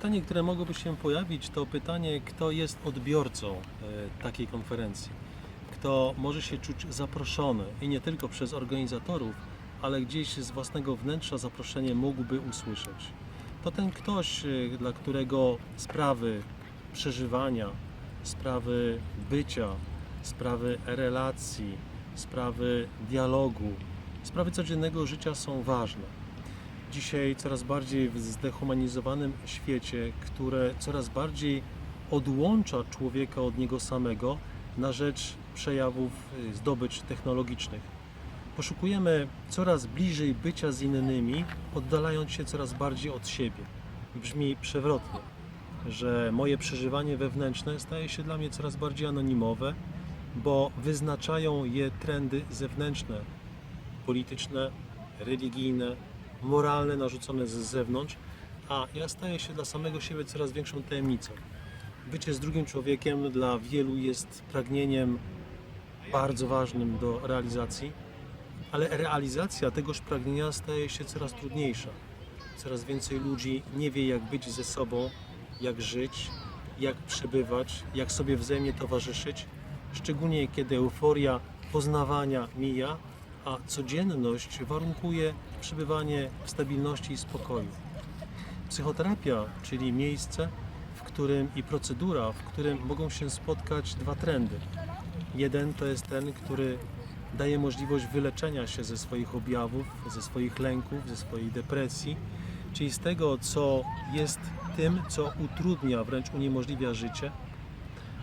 Pytanie, które mogłoby się pojawić, to pytanie, kto jest odbiorcą e, takiej konferencji. Kto może się czuć zaproszony i nie tylko przez organizatorów, ale gdzieś z własnego wnętrza zaproszenie mógłby usłyszeć. To ten ktoś, e, dla którego sprawy przeżywania, sprawy bycia, sprawy relacji, sprawy dialogu, sprawy codziennego życia są ważne dzisiaj coraz bardziej w zdehumanizowanym świecie, które coraz bardziej odłącza człowieka od niego samego na rzecz przejawów y, zdobycz technologicznych. Poszukujemy coraz bliżej bycia z innymi, oddalając się coraz bardziej od siebie. Brzmi przewrotnie, że moje przeżywanie wewnętrzne staje się dla mnie coraz bardziej anonimowe, bo wyznaczają je trendy zewnętrzne, polityczne, religijne, moralne narzucone z zewnątrz, a ja staję się dla samego siebie coraz większą tajemnicą. Bycie z drugim człowiekiem dla wielu jest pragnieniem bardzo ważnym do realizacji, ale realizacja tegoż pragnienia staje się coraz trudniejsza. Coraz więcej ludzi nie wie, jak być ze sobą, jak żyć, jak przebywać, jak sobie wzajemnie towarzyszyć, szczególnie kiedy euforia poznawania mija, a codzienność warunkuje przebywanie w stabilności i spokoju. Psychoterapia, czyli miejsce, w którym i procedura, w którym mogą się spotkać dwa trendy. Jeden to jest ten, który daje możliwość wyleczenia się ze swoich objawów, ze swoich lęków, ze swojej depresji, czyli z tego, co jest tym, co utrudnia, wręcz uniemożliwia życie.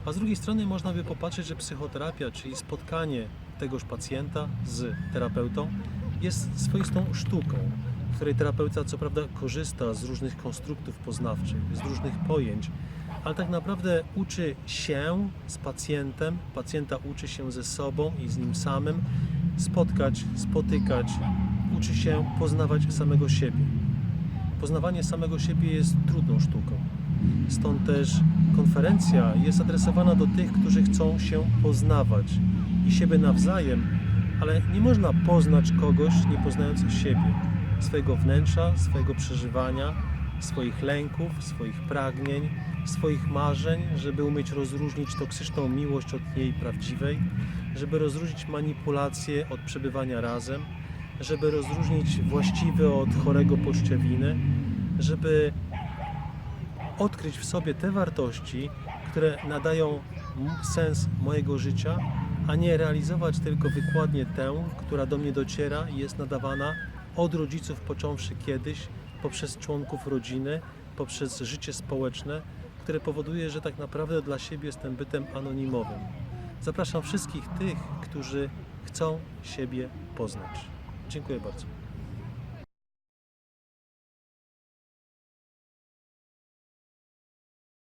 A z drugiej strony można by popatrzeć, że psychoterapia, czyli spotkanie tegoż pacjenta z terapeutą, jest swoistą sztuką, w której terapeuta co prawda korzysta z różnych konstruktów poznawczych, z różnych pojęć, ale tak naprawdę uczy się z pacjentem, pacjenta uczy się ze sobą i z nim samym spotkać, spotykać, uczy się poznawać samego siebie. Poznawanie samego siebie jest trudną sztuką. Stąd też konferencja jest adresowana do tych, którzy chcą się poznawać i siebie nawzajem, ale nie można poznać kogoś nie poznając siebie, swojego wnętrza, swojego przeżywania, swoich lęków, swoich pragnień, swoich marzeń, żeby umieć rozróżnić toksyczną miłość od jej prawdziwej, żeby rozróżnić manipulację od przebywania razem, żeby rozróżnić właściwe od chorego poczucia winy, żeby odkryć w sobie te wartości, które nadają sens mojego życia, a nie realizować tylko wykładnię tę, która do mnie dociera i jest nadawana od rodziców począwszy kiedyś, poprzez członków rodziny, poprzez życie społeczne, które powoduje, że tak naprawdę dla siebie jestem bytem anonimowym. Zapraszam wszystkich tych, którzy chcą siebie poznać. Dziękuję bardzo.